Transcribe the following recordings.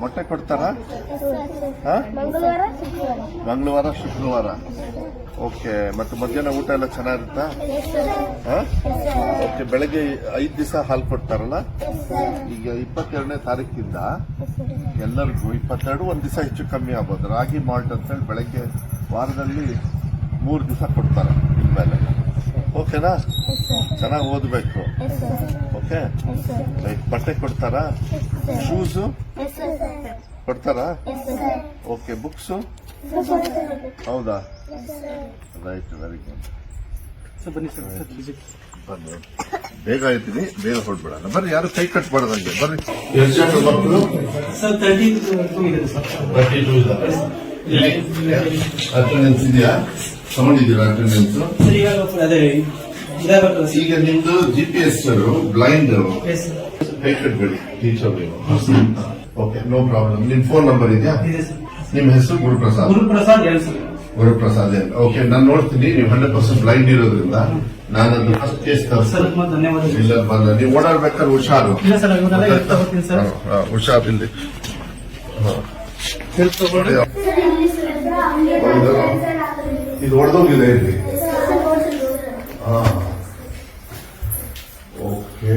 ಮೊಟ್ಟೆ ಕೊಡ್ತಾರಾ? ಹಾ? ಮಂಗಳವಾರ ಶುಕ್ರವಾರ. ಓಕೆ ಮತ್ತೆ ಮಧ್ಯಾಹ್ನ ಊಟ ಎಲ್ಲ ಚೆನ್ನಾಗಿರುತ್ತಾ? ಓಕೆ ಬೆಳಗ್ಗೆ ಐದು ದಿವಸ ಹಾಲು ಕೊಡ್ತಾರಲ್ಲ? ಈಗ ಇಪ್ಪತ್ತೆರಡನೇ ತಾರೀಕಿಂದ ಎಲ್ಲರಿಗೂ ಇಪ್ಪತ್ತೆರಡು ಒಂದ್ ದಿವಸ ಹೆಚ್ಚು ಕಮ್ಮಿ ಆಗ್ಬೋದು. ರಾಗಿ ಮಾಲ್ಟ್ ಅಂತ ಹೇಳಿ ಬೆಳಗ್ಗೆ ವಾರದಲ್ಲಿ ಮೂರು ದಿವಸ ಕೊಡ್ತಾರೆ ಇನ್ಮೇಲೆ. ಓಕೆನಾ ಚೆನ್ನಾಗಿ ಓದಬೇಕು ಓಕೆ ಬಟ್ಟೆ ಕೊಡ್ತಾರಾ ಶೂಸು ಕೊಡ್ತಾರಾ ಓಕೆ ಬುಕ್ಸು ಹೌದಾ ರೈಟ್ ವೆರಿ ಗುಡ್ ಬನ್ನಿ ಬೇಗ ಆಯ್ತೀನಿ ಬೇಗ ಹೊಡ್ಬಿಡೋಣ ಬರ್ರಿ ಯಾರು ಕೈ ಕಟ್ಬಾರ್ದಂಗೆ ಬರ್ರಿ ಎಷ್ಟು ಮಕ್ಕಳು ಅಟೆಂಡೆನ್ಸ್ ಇದೆಯಾ? ತಗೊಂಡಿದ್ದೀರಾ ಅಟೆಂಡೆನ್ಸ್ ಈಗ ನಿಮ್ದು ಜಿ ಪಿ ಎಸ್ ಬ್ಲೈಂಡ್ ಕೈ ಕಟ್ಬೇಡಿ ಟೀಚರ್ ಓಕೆ ನೋ ಪ್ರಾಬ್ಲಮ್ ನಿಮ್ ಫೋನ್ ನಂಬರ್ ಇದೆಯಾ? ನಿಮ್ ನಿಮ್ಮ ಹೆಸರು ಗುರುಪ್ರಸಾದ್? ಗುರುಪ್ರಸಾದ್ ಗುರುಪ್ರಸಾದ್ ಓಕೆ ನಾನು ನೋಡ್ತೀನಿ ನೀವು ಹಂಡ್ರೆಡ್ ಪರ್ಸೆಂಟ್ ಬ್ಲೈಂಡ್ ಇರೋದ್ರಿಂದ ನಾನು ಅದು ಫಸ್ಟ್ ಕೇಸ್ ಇಲ್ಲ ಬಂದ. ನೀವು ಓಡಾಡ್ಬೇಕಾದ್ರೆ ಹುಷಾರು. ಇಲ್ಲ ಸರ್ ಇವನ್ನೆಲ್ಲ ಹೇಳ್ತಾ ತಗೋತೀನಿ ಸರ್ ಹಾ, ಹಾ, ಹುಷಾರು ಇಲ್ಲಿ ಹಾ. ಹೌದಾ? ಇದು ಹೊಡೆದೋಗಿದೆ ಇಲ್ಲಿ. ಹಾ. ಓಕೆ.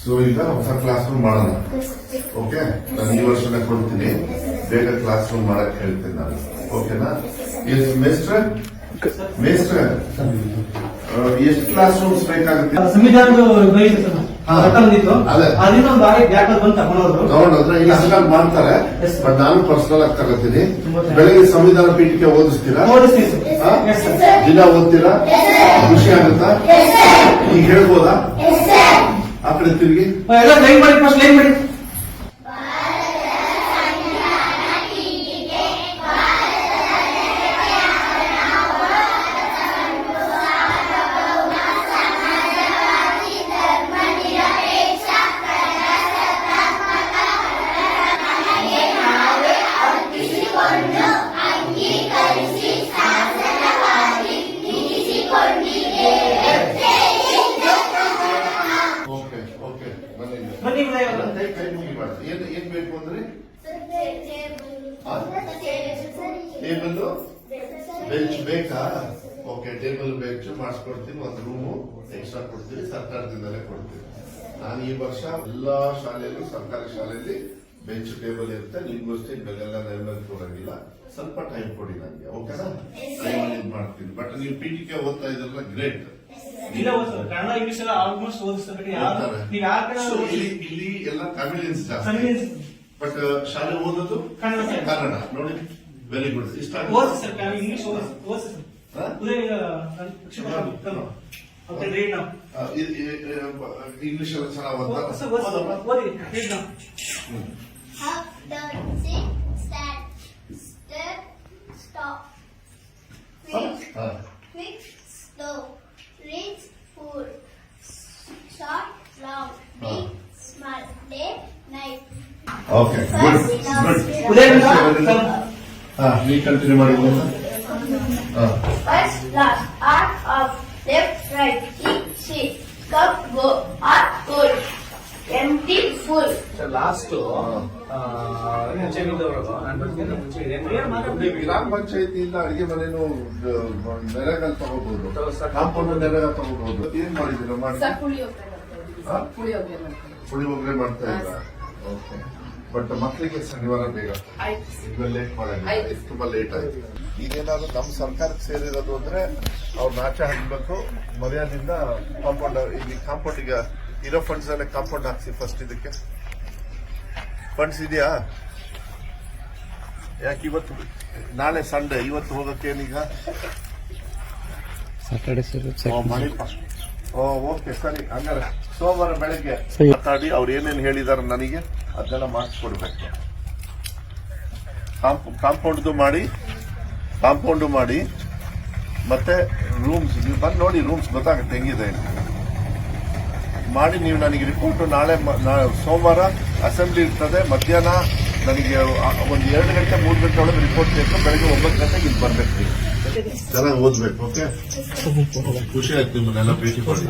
ಸೊ ಈಗ ಹೊಸ ಕ್ಲಾಸ್ ರೂಮ್ ಮಾಡೋಣ. ಓಕೆ ನಾನು ಈ ವರ್ಷನೇ ಕೊಡ್ತೀನಿ. ಬೇಗ ಕ್ಲಾಸ್ ರೂಮ್ ಮಾಡಕ್ ಹೇಳ್ತೀನಿ ನಾನು. ಓಕೆನಾ ಎಷ್ಟು ಮೇಸ್ಟರ್ ಮೇಸ್ಟರ್ ಎಷ್ಟು ಕ್ಲಾಸ್ ರೂಮ್ಸ್ ಬೇಕಾಗುತ್ತೆ ಸಂವಿಧಾನದ ಒಂದು ಬಂದು ತಗೊಂಡೋದ್ರು. ತಗೊಂಡೋದ್ರೆ ಇಲ್ಲ ಹಂಗಾಗಿ ಮಾಡ್ತಾರೆ ಬಟ್ ನಾನು ಪರ್ಸನಲ್ ಆಗಿ ತಗೋತೀನಿ. ಬೆಳಿಗ್ಗೆ ಸಂವಿಧಾನ ಪೀಠಕ್ಕೆ ಓದಿಸ್ತೀರಾ? ಓದಿಸ್ತೀನಿ ಸರ್ ಹಾ? ಎಸ್ ಸರ್ ದಿನ ಓದ್ತೀರಾ? ಖುಷಿ ಆಗುತ್ತಾ? ಈಗ ಹೇಳ್ಬೋದಾ? ಆ ಕಡೆ ತಿರುಗಿ. ಎಲ್ಲ ಲೈನ್ ಮಾಡಿ ಫಸ್ಟ್ ಲೈನ್ ಮಾಡಿ. ಓಕೆ ಇವಾಗ. ಕೈ ಕೈ ಮುಗಿಬಾರ್ದು ಏನ್ ಏನ್ ಬೇಕು ಅಂದ್ರೆ? ಟೇಬಲ್. ಬೆಂಚ್ ಬೇಕಾ? ಓಕೆ ಟೇಬಲ್ ಬೆಂಚ್ ಮಾಡಿಸ್ಕೊಡ್ತೀನಿ ಒಂದು ರೂಮು ಎಕ್ಸ್ಟ್ರಾ ಕೊಡ್ತೀನಿ ಸರ್ಕಾರದಿಂದಲೇ ಕೊಡ್ತೀನಿ. ನಾನು ಈ ವರ್ಷ ಎಲ್ಲಾ ಶಾಲೆಯಲ್ಲೂ ಸರ್ಕಾರಿ ಶಾಲೆಯಲ್ಲಿ ಬೆಂಚ್ ಟೇಬಲ್ ಇರುತ್ತೆ. ನಿಮ್ಗೋಸ್ಕರ ಬೆಲೆಲ್ಲ ನೆರವೇರ್ ಕೊಡಂಗಿಲ್ಲ. ಸ್ವಲ್ಪ ಟೈಮ್ ಕೊಡಿ ನನಗೆ ಓಕೆನಾ? ಟೈಮ್ ಇದು ಮಾಡ್ತೀನಿ. ಬಟ್ ನೀವು ಪಿ ಟಿ ಕೆ ಓದ್ತಾ ಇದ್ರಲ್ಲ ಗ್ರೇಟ್ ಇಲ್ಲ ಕನ್ನಡ ಇಂಗ್ಲಿಷ್ ಎಲ್ಲ ಆಲ್ಮೋಸ್ಟ್ ಓದಿಸ್ತಾರೆ ಯಾರು? ನೀವು ಯಾರ ಕಡೆ ಇಲ್ಲಿ ಇಲ್ಲಿ ಎಲ್ಲ ಕನ್ವಿನಿಯನ್ಸ್ ಜಾಸ್ತಿ. ಬಟ್ ಶಾಲೆ ಓದೋದು ಕನ್ನಡ ಸರ್ ಕನ್ನಡ. ನೋಡಿ ವೆರಿ ಗುಡ್ ಇಷ್ಟ ಓದಿಸಿ ಸರ್ ಇಂಗ್ಲಿಷ್ ಓದಿಸಿ ಓದಿಸಿ ಸರ್. ಹಾ? ಉದಯ ಓಕೆ ರೀಡ್ ನಾವು ಇಂಗ್ಲಿಷ್ ಎಲ್ಲ ಚೆನ್ನಾಗಿ ಓದ್ತಾರೆ. ಓದಿ ಓದಿ ರೀಡ್ ನಾವು ಓಕೆ ಗುಡ್ ಗುಡ್ ಹಾ ನೀವು ಕಂಟಿನ್ಯೂ ಮಾಡಿ first last last, of of, right heat eat, cup go go, hot, empty full. Last ಗ್ರಾಮ ಪಂಚಾಯತಿಯಿಂದ ಅಡಿಗೆ ಮನೇನು ನೆರೆಗಲ್ ತಗೋಬಹುದು ಕಾಂಪೌಂಡ್ ನೆರೆಗಲ್ ತಗೋಬಹುದು ಏನ್ ಮಾಡಿದ್ರು ಮಾಡಿ? ಪುಳಿಯೋಗರೆ ಮಾಡ್ತಾ ಇದ್ರ ಓಕೆ ಬಟ್ ಮಕ್ಕಳಿಗೆ ಶನಿವಾರ ಬೇಗ. ಈಗ ಲೇಟ್ ಮಾಡೋಣ ತುಂಬಾ ಲೇಟ್ ಆಯ್ತು. ಇದೇನಾದ್ರು ನಮ್ಮ ಸರ್ಕಾರಕ್ಕೆ ಸೇರಿರೋದು ಅಂದ್ರೆ ಅವ್ರನ್ನ ಆಚೆ ಹಾಕ್ಬೇಕು. ಮರ್ಯಾದಿಂದ ಕಾಂಪೌಂಡ್ ಇಲ್ಲಿ ಕಾಂಪೌಂಡ್ ಈಗ ಇರೋ ಫಂಡ್ಸ್ ಎಲ್ಲ ಕಾಂಪೌಂಡ್ ಹಾಕ್ಸಿ ಫಸ್ಟ್ ಇದಕ್ಕೆ. ಫಂಡ್ಸ್ ಇದೆಯಾ? ಯಾಕೆ ಇವತ್ತು ನಾಳೆ ಸಂಡೆ ಇವತ್ತು ಮಾಡಿಪ್ಪ ಓ ಓಕೆ ಸರಿ. ಹಂಗಾರೆ ಸೋಮವಾರ ಬೆಳಗ್ಗೆ ಮಾತಾಡಿ ಅವ್ರು ಏನೇನು ಹೇಳಿದಾರೆ ನನಗೆ? ಅದನ್ನೆಲ್ಲ ಮಾಡಿಸ್ಕೊಡ್ಬೇಕು. ಕಾಂಪೌಂಡ್ದು ಮಾಡಿ ಕಾಂಪೌಂಡು ಮಾಡಿ ಮತ್ತೆ ರೂಮ್ಸ್ ನೀವು ಬಂದು ನೋಡಿ ರೂಮ್ಸ್ ಗೊತ್ತಾಗುತ್ತೆ ಹೆಂಗಿದೆ ಮಾಡಿ ನೀವು ನನಗೆ ರಿಪೋರ್ಟ್ ನಾಳೆ ಸೋಮವಾರ ಅಸೆಂಬ್ಲಿ ಇರ್ತದೆ ಮಧ್ಯಾಹ್ನ ನನಗೆ ಒಂದು ಎರಡು ಗಂಟೆ ಮೂರು ಗಂಟೆ ಒಳಗೆ ರಿಪೋರ್ಟ್ ಬೇಕು ಬೆಳಗ್ಗೆ ಒಂಬತ್ತು ಗಂಟೆಗೆ ಇಲ್ಲಿ ಬರ್ಬೇಕು ನೀವು. ಚೆನ್ನಾಗಿ ಓದ್ಬೇಕು ಓಕೆ? ಖುಷಿ ಆಯ್ತು ನಿಮ್ಮನ್ನೆಲ್ಲ ಭೇಟಿ ಮಾಡಿ.